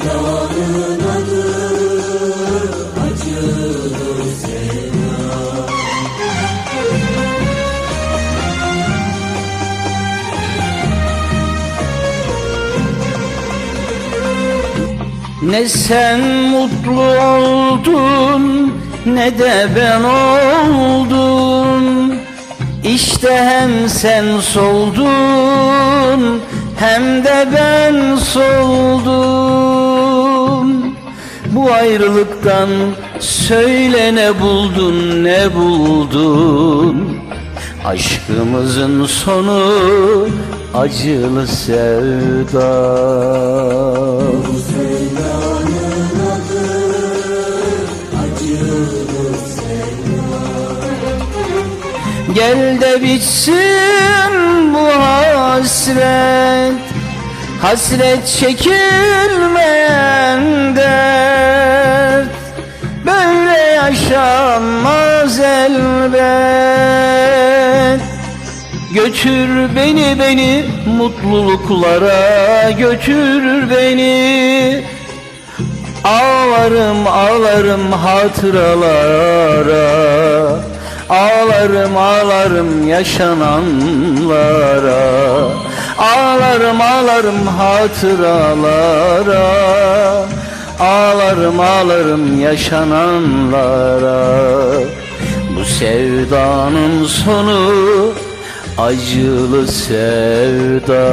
Sevdanın adı acıdır Ne sen mutlu oldun ne de ben oldum. İşte hem sen soldun hem de ben soldum ayrılıktan söyle ne buldun ne buldun? Aşkımızın sonu acılı sevda. Gel de bitsin bu hasret Hasret çekilmeyen dert Böyle yaşanmaz elbet. Götür beni beni mutluluklara götür beni. Ağlarım ağlarım hatıralara Ağlarım ağlarım yaşananlara Ağlarım ağlarım hatıralara. Ağlarım ağlarım yaşananlara. Bu sevdanın sonu acılı sevda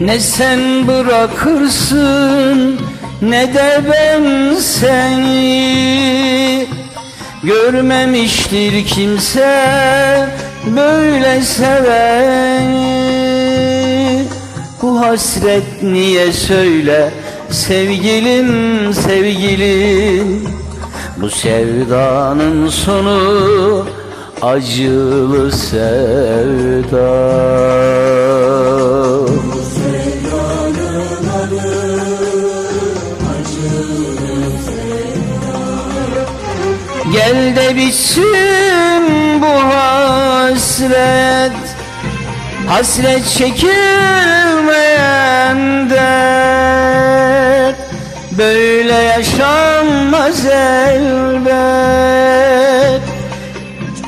Ne sen bırakırsın ne de ben seni. Görmemiştir kimse böyle seveni. Bu hasret niye söyle sevgilim sevgilim? Bu sevdanın sonu acılı sevda Bitsin bu hasret. Hasret çekilmeyen dert. Böyle yaşanmaz elbet.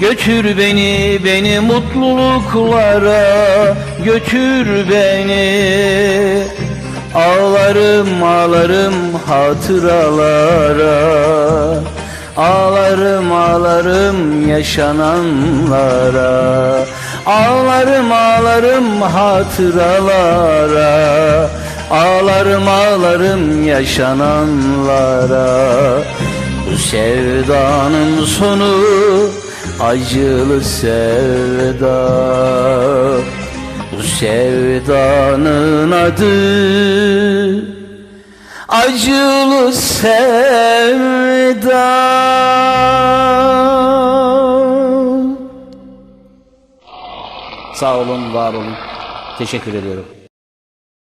Götür beni, beni mutluluklara. Götür beni. Ağlarım, ağlarım hatıralara Ağlarım ağlarım yaşananlara. Ağlarım ağlarım hatıralara. Ağlarım ağlarım yaşananlara. Bu sevdanın sonu acılı sevda. Bu sevdanın adı acılı sevda Sağ olun, var olun. Teşekkür ediyorum.